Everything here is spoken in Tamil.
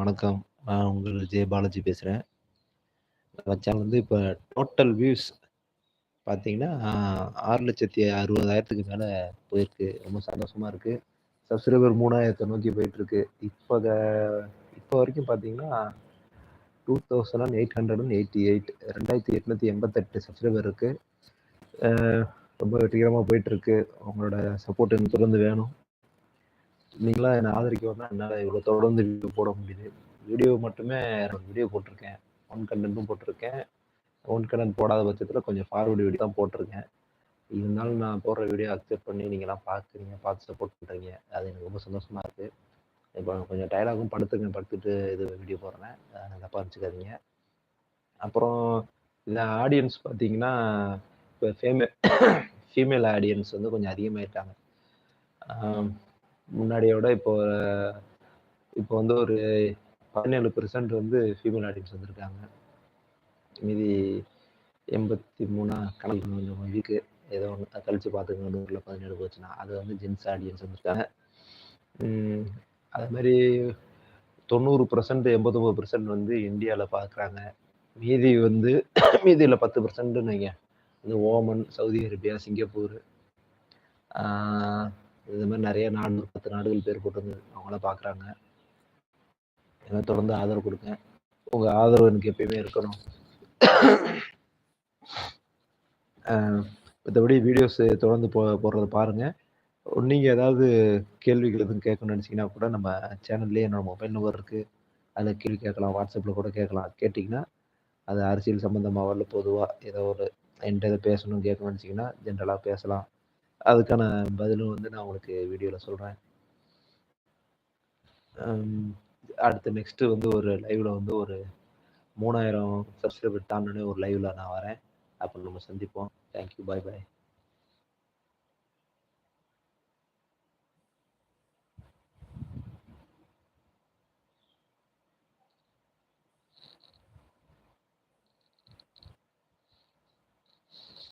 வணக்கம். நான் உங்கள் ஜெய பாலாஜி பேசுறேன். நம்ம சேனல் வந்து இப்போ டோட்டல் வியூஸ் பார்த்தீங்கன்னா, ஆறு லட்சத்தி அறுபதாயிரத்துக்கு மேலே போயிருக்கு. ரொம்ப சந்தோஷமாக இருக்குது சப்ஸ்கிரைபர் 3000த்த நோக்கி போயிட்டுருக்கு. இப்போ இப்போ வரைக்கும் பார்த்தீங்கன்னா, 2888 2888 சப்ஸ்கிரைபர் இருக்குது ரொம்ப வெற்றிகரமாக போயிட்டுருக்கு. உங்களோட சப்போர்ட் எனக்கு தொடர்ந்து வேணும். நீங்கலாம் என்ன ஆதரிக்கவும் தான் என்னால் இவ்வளோ தொடர்ந்து வீடியோ போட முடியுது. வீடியோ மட்டுமே வீடியோ போட்டிருக்கேன். ஒன் கண்டென்ட்டும் போட்டிருக்கேன். ஒன் கண்டென்ட் போடாத பட்சத்தில் கொஞ்சம் ஃபார்வர்டு வீடியோ தான் போட்டிருக்கேன். இருந்தாலும் நான் போடுற வீடியோ அக்செப்ட் பண்ணி நீங்களாம் பார்க்குறீங்க, பார்த்து சப்போர்ட் பண்ணுறீங்க அது எனக்கு ரொம்ப சந்தோஷமாக இருக்குது இப்போ கொஞ்சம் டயர்டாகவும் படுத்துருக்கேன். படுத்துட்டு இது வீடியோ போடுறேன். நல்லா தப்பா அப்புறம் இந்த ஆடியன்ஸ் பார்த்தீங்கன்னா, இப்போ ஃபேமே ஃபீமேல் ஆடியன்ஸ் வந்து கொஞ்சம் அதிகமாயிருக்காங்க. முன்னாடியோட விட இப்போ இப்போ வந்து ஒரு 17% வந்து ஃபீமேல் ஆடியன்ஸ் வந்திருக்காங்க. மீதி 83 கணக்கு கொஞ்சம் வீக்கு. ஏதோ ஒன்று கழிச்சு பார்த்துக்கங்க. 100ல 17 போச்சுன்னா. அது வந்து ஜென்ஸ் ஆடியன்ஸ் வந்திருக்காங்க. ம். அதேமாரி 90% 89% வந்து இந்தியாவில் பார்க்குறாங்க. மீதி வந்து மீதியில் பத்து பர்சண்ட்டுன்னு வைங்க. இந்த ஓமன், சவுதி அரேபியா, சிங்கப்பூர் இது மாதிரி நிறைய நாடு 10 நாடுகள் பேர் போட்டிருந்தது. அவங்களாம் பார்க்குறாங்க. எனக்கு தொடர்ந்து ஆதரவு கொடுங்க உங்கள் ஆதரவு எனக்கு எப்பயுமே இருக்கணும். மற்றபடி வீடியோஸ் தொடர்ந்து போ போடுறத பாருங்கள் நீங்கள் ஏதாவது கேள்விகள் எதுவும் கேட்கணும்னு நினச்சிங்கன்னா கூட நம்ம சேனல்லேயே என்னோடய மொபைல் நம்பர் இருக்குது அதில் கேள்வி கேட்கலாம். வாட்ஸ்அப்பில் கூட கேட்கலாம். கேட்டிங்கன்னா அது அரசியல் சம்மந்தமாக பொதுவாக ஏதோ ஒரு என்கிட்ட எதோ பேசணும், கேட்கணும்னு நினச்சிங்கன்னா ஜென்ரலாக பேசலாம். அதுக்கான பதிலும் வந்து நான் உங்களுக்கு வீடியோவில் சொல்கிறேன் அடுத்து நெக்ஸ்ட்டு வந்து ஒரு லைவில் வந்து ஒரு 3000 சப்ஸ்கிரைபர் தாண்டுனோனே ஒரு லைவில் நான் வரேன். அப்போ நம்ம சந்திப்போம். Thank you. Bye bye.